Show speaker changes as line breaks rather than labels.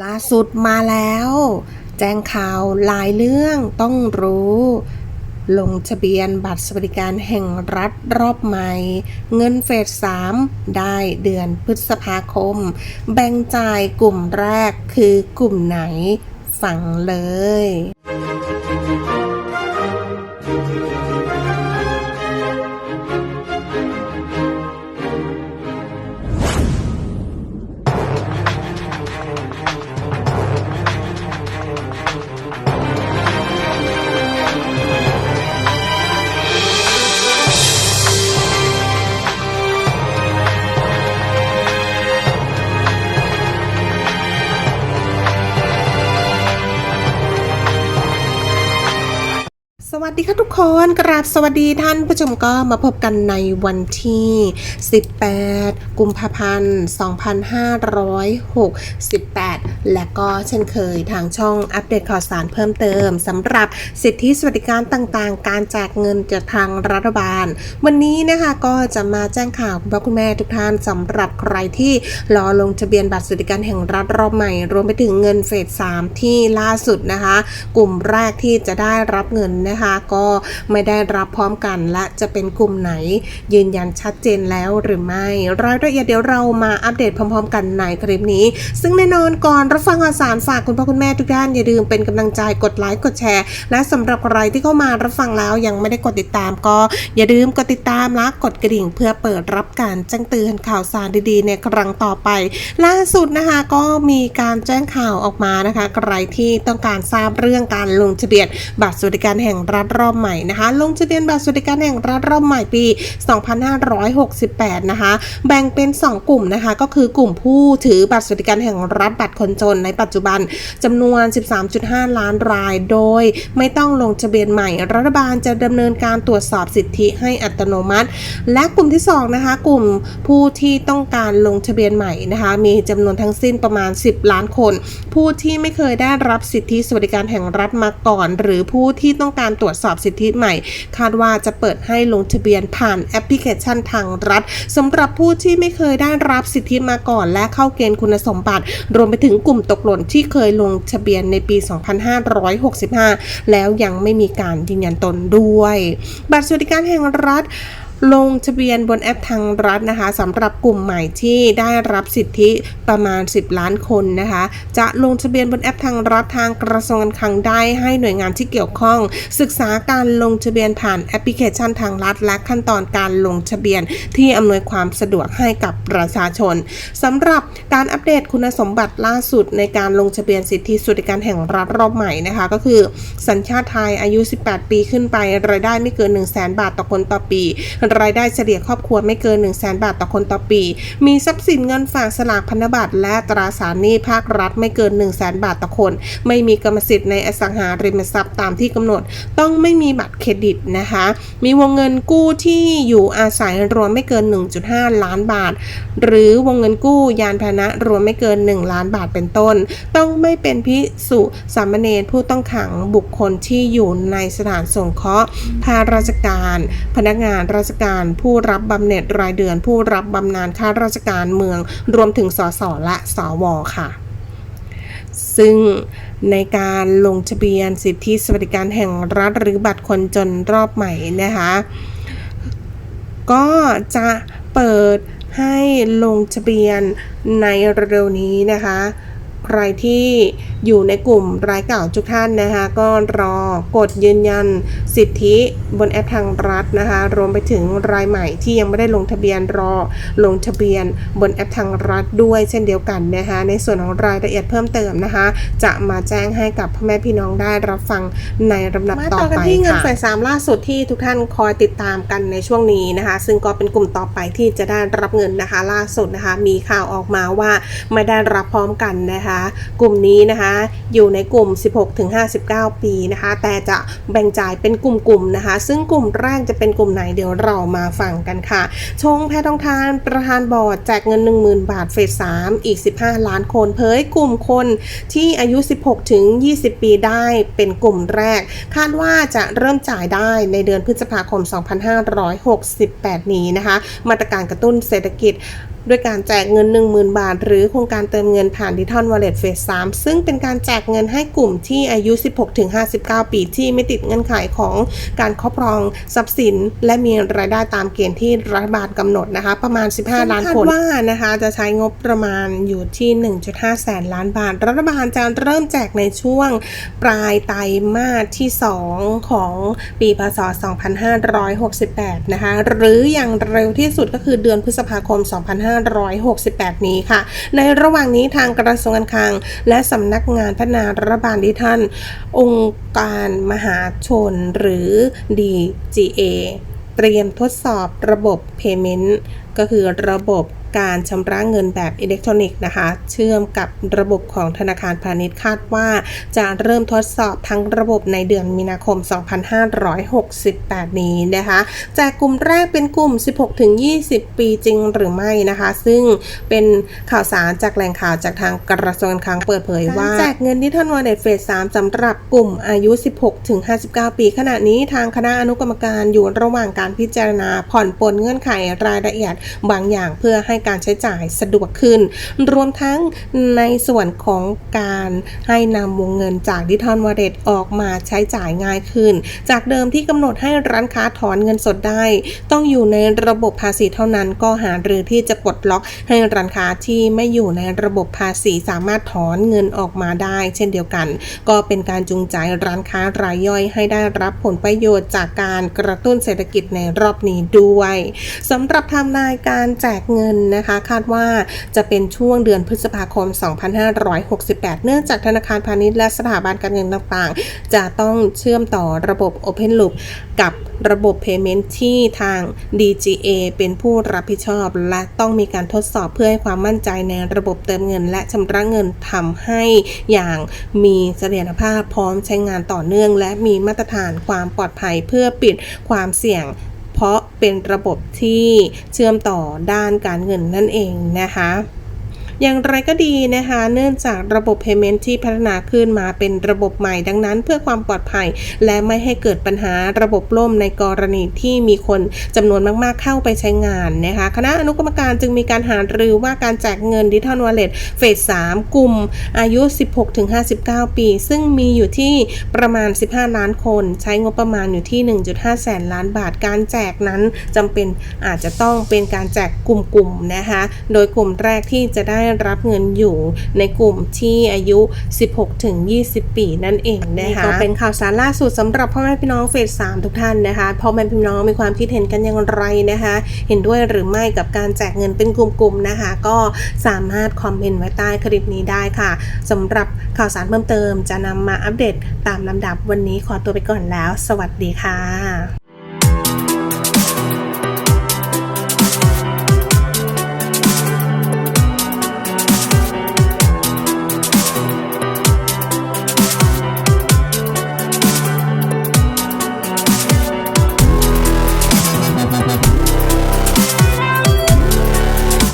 ล่าสุดมาแล้ว แจ้งข่าวหลายเรื่องต้องรู้ ลงทะเบียนบัตรสวัสดิการแห่งรัฐรอบใหม่ เงินเฟสามได้เดือนพฤษภาคม แบ่งจ่ายกลุ่มแรกคือกลุ่มไหน ฟังเลย สวัสดีค่ะทุกคนกราบสวัสดีท่านผู้ชมก็มาพบกันในวันที่ 18 กุมภาพันธ์ 2568 และก็เช่นเคยทางช่องอัปเดตข่าวสารเพิ่มเติมสำหรับสิทธิสวัสดิการต่างๆ การแจกเงินจากทางรัฐบาล วันนี้นะคะก็จะมาแจ้งข่าวคุณพ่อคุณแม่ทุกท่านสำหรับใครที่รอลงทะเบียนบัตรสวัสดิการแห่งรัฐรอบใหม่ รวมไปถึงเงินเฟส3ที่ล่าสุดนะคะ กลุ่มแรกที่จะได้รับเงินนะคะก็ไม่ได้รับพร้อมกันและจะเป็นกลุ่มไหน ยืนยันชัดเจนแล้วหรือไม่ รายละเอียดเดี๋ยวเรามาอัปเดตพร้อม ๆ กันในคลิปนี้ ซึ่งแน่นอนก่อนรับฟังข่าวสารฝากคุณพ่อคุณแม่ทุกท่านอย่าลืมเป็นกำลังใจกดไลค์กดแชร์ และสำหรับใครที่เข้ามารับฟังแล้วยังไม่ได้กดติดตาม ก็อย่าลืมกดติดตามและกดกระดิ่ง เพื่อเปิดรับการแจ้งเตือนข่าวสารดีๆ ในครั้งต่อไป ล่าสุดนะคะก็มีการแจ้งข่าวออกมานะคะ ใครที่ต้องการทราบเรื่องการลงทะเบียนบัตรสวัสดิการแห่งรัฐรอบใหม่นะคะ ลงทะเบียนบัตรสวัสดิการแห่งรัฐรอบใหม่ปี 2568 นะคะ แบ่งเป็น 2 กลุ่มนะคะ ก็คือกลุ่มผู้ถือบัตรสวัสดิการแห่งรัฐบัตรคนจนในปัจจุบันจำนวน 13.5 ล้านราย โดยไม่ต้องลงทะเบียนใหม่ รัฐบาลจะดำเนินการตรวจสอบสิทธิให้อัตโนมัติ และกลุ่มที่ 2 นะคะ กลุ่มผู้ที่ต้องการลงทะเบียนใหม่นะคะ มีจำนวนทั้งสิ้นประมาณ 10 ล้านคน ผู้ที่ไม่เคยได้รับสิทธิสวัสดิการแห่งรัฐมาก่อน หรือผู้ที่ต้องการตรวจสอบสิทธิใหม่ คาดว่าจะเปิดให้ลงทะเบียนผ่านแอปพลิเคชันทางรัฐสำหรับผู้ที่ไม่เคยได้รับสิทธิมาก่อน และเข้าเกณฑ์คุณสมบัติ รวมไปถึงกลุ่มตกหล่นที่เคยลงทะเบียนในปี 2565 แล้วยังไม่มีการยืนยันตนด้วย บัตรสวัสดิการแห่งรัฐ ลงทะเบียนบนแอปทางรัฐนะคะสำหรับกลุ่มใหม่ที่ได้รับสิทธิประมาณ 10 ล้านคนนะคะ จะลงทะเบียนบนแอปทางรัฐทางกระทรวงการคลังได้ให้หน่วยงานที่เกี่ยวข้อง ศึกษาการลงทะเบียนผ่านแอปพลิเคชันทางรัฐ และขั้นตอนการลงทะเบียนที่อำนวยความสะดวกให้กับประชาชนสำหรับการอัปเดตคุณสมบัติล่าสุดในการลงทะเบียนสิทธิสวัสดิการแห่งรัฐรอบใหม่นะคะ ก็คือ สัญชาติไทยอายุ 18 ปีขึ้นไปรายได้ไม่เกิน 1 0 0 0 0แบาทต่อคนต่อปีรายได้เฉลี่ยครอบครัวไม่เกิน 1 0 0 0 0แบาทต่อคนต่อปี มีทรัพย์สินเงินฝากสลากพันธบัตรและตราสารหนี้ภาครัฐไม่เกิน 1 0 0 0 0แบาทต่อคน ไม่มีกรรมสิทธิ์ในอสังหาริมทรัพย์ตามที่กำหนด ต้องไม่มีบัตรเครดิตนะคะ มีวงเงินกู้ที่อยู่อาศัยรวมไม่เกิน 1.5 ล้านบาท หรือวงเงินกู้ยานพาหนะรวมไม่เกิน 1 ล้านบาทเป็นต้น ต้องไม่เป็นพิสุสามเณรผู้ต้องขังบุคคลที่อยู่ในสถานสงเคราะห์ข้าราชการ พนักงานราชการ ผู้รับบำเหน็จรายเดือน ผู้รับบำนาญข้าราชการเมือง รวมถึงสสและสวค่ะ ซึ่งในการลงทะเบียนสิทธิสวัสดิการแห่งรัฐหรือบัตรคนจนรอบใหม่นะคะ ก็จะเปิดให้ลงทะเบียนในเร็วนี้นะคะ ใครที่อยู่ในกลุ่มรายเก่าทุกท่านนะคะก็รอกดยืนยันสิทธิบนแอปทางรัฐนะคะรวมไปถึงรายใหม่ที่ยังไม่ได้ลงทะเบียนรอลงทะเบียนบนแอปทางรัฐด้วยเช่นเดียวกันนะคะในส่วนของรายละเอียดเพิ่มเติมนะคะ จะมาแจ้งให้กับพ่อแม่พี่น้องได้รับฟังในลำดับต่อไปค่ะมาต่อกันที่เงินฝ่ายสามล่าสุดที่ทุกท่านคอยติดตามกันในช่วงนี้นะคะ ซึ่งก็เป็นกลุ่มต่อไปที่จะได้รับเงินนะคะ ล่าสุดนะคะมีข่าวออกมาว่าไม่ได้รับพร้อมกันนะคะกลุ่มนี้นะคะอยู่ในกลุ่ม 16-59 ปีนะคะ แต่จะแบ่งจ่ายเป็นกลุ่มๆนะคะ ซึ่งกลุ่มแรกจะเป็นกลุ่มไหนเดี๋ยวเรามาฟังกันค่ะ ชงแพทองทานประธานบอร์ดแจกเงิน 10,000 บาทเฟส3อีก 15 ล้านคนเผยกลุ่มคนที่อายุ 16-20 ปีได้เป็นกลุ่มแรก คาดว่าจะเริ่มจ่ายได้ในเดือนพฤษภาคม 2568 นี้นะคะ มาตรการกระตุ้นเศรษฐกิจ ด้วยการแจกเงิน 10,000 บาท หรือโครงการเติมเงินผ่านดิจิทัลวอลเล็ตเฟส3ซึ่งเป็นการแจกเงินให้กลุ่มที่อายุ 16-59 ปีที่ไม่ติดเงื่อนไขของการครอบครองทรัพย์สิน และมีรายได้ตามเกณฑ์ที่รัฐบาลกำหนดนะคะ ประมาณ 15 ล้านคนว่านะคะจะใช้งบประมาณอยู่ที่ 1.5 แสนล้านบาท รัฐบาลจะเริ่มแจกในช่วงปลายไตรมาสที่ 2 ของปีพศ 2568 นะคะ หรืออย่างเร็วที่สุดก็คือเดือนพฤษภาคม2568 นี้ค่ะ ในระหว่างนี้ทางกระทรวงการคลัง และสำนักงานพัฒนารัฐบาลดิจิทัลองค์การมหาชนหรือ DGA เตรียมทดสอบระบบ Payment ก็คือระบบ การชำระเงินแบบอิเล็กทรอนิกส์นะคะ เชื่อมกับระบบของธนาคารพาณิชย์คาดว่า จะเริ่มทดสอบทั้งระบบในเดือนมีนาคม 2568 นี้นะคะ จากกลุ่มแรกเป็นกลุ่ม 16-20 ปีจริงหรือไม่นะคะ ซึ่งเป็นข่าวสารจากแหล่งข่าวจากทางกระทรวงการคลังเปิดเผยว่าแจกเงินที่ท่านวอลเล็ตเฟส3สำหรับกลุ่มอายุ 16-59 ปี ขณะนี้ทางคณะอนุกรรมการอยู่ระหว่างการพิจารณาผ่อนปลนเงื่อนไขรายละเอียดบางอย่างเพื่อให้การใช้จ่ายสะดวกขึ้น รวมทั้งในส่วนของการให้นำวงเงินจากดิทัลวอลเล็ตออกมาใช้จ่ายง่ายขึ้น จากเดิมที่กำหนดให้ร้านค้าถอนเงินสดได้ ต้องอยู่ในระบบภาษีเท่านั้นก็หาหรือที่จะปลดล็อกให้ร้านค้าที่ไม่อยู่ในระบบภาษีสามารถถอนเงินออกมาได้ เช่นเดียวกัน ก็เป็นการจูงใจร้านค้ารายย่อยให้ได้รับผลประโยชน์จากการกระตุ้นเศรษฐกิจในรอบนี้ด้วยสำหรับทำลายการแจกเงินนะคะ คาดว่าจะเป็นช่วงเดือนพฤษภาคม 2568 เนื่องจากธนาคารพาณิชย์และสถาบันการเงินต่างๆ จะต้องเชื่อมต่อระบบ Open Loop กับระบบ Payment ที่ทาง DGA เป็นผู้รับผิดชอบ และต้องมีการทดสอบเพื่อให้ความมั่นใจในระบบเติมเงิน และชำระเงินทำให้อย่างมีเสถียรภาพพร้อมใช้งานต่อเนื่อง และมีมาตรฐานความปลอดภัยเพื่อปิดความเสี่ยง เพราะเป็นระบบที่เชื่อมต่อด้านการเงินนั่นเองนะคะ อย่างไรก็ดีนะคะ เนื่องจากระบบ Payment ที่พัฒนาขึ้นมาเป็นระบบใหม่ดังนั้น เพื่อความปลอดภัย และไม่ให้เกิดปัญหาระบบล่มในกรณีที่มีคนจำนวนมากๆเข้าไปใช้งานนะคะคณะอนุกรรมการจึงมีการหารือว่าการแจกเงินดิจิทัลวอลเล็ตเฟส 3 กลุ่มอายุ 16-59 ปี ซึ่งมีอยู่ที่ประมาณ 15 ล้านคน ใช้งบประมาณอยู่ที่ 1.5 แสนล้านบาทการแจกนั้นจำเป็นอาจจะต้องเป็นการแจกกลุ่มๆนะคะโดยกลุ่มแรกที่จะได้รับเงินอยู่ในกลุ่มที่อายุ 16 ถึง 20 ปีนั่นเองนะคะก็เป็นข่าวสารล่าสุดสำหรับพ่อแม่พี่น้องเฟส3ทุกท่านนะคะพ่อแม่พี่น้องมีความคิดเห็นกันอย่างไรนะคะ เห็นด้วยหรือไม่กับการแจกเงินเป็นกลุ่มๆนะคะ ก็สามารถคอมเมนต์ไว้ใต้คลิปนี้ได้ค่ะสำหรับข่าวสารเพิ่มเติมจะนำมาอัปเดตตามลำดับวันนี้ขอตัวไปก่อนแล้ว สวัสดีค่ะ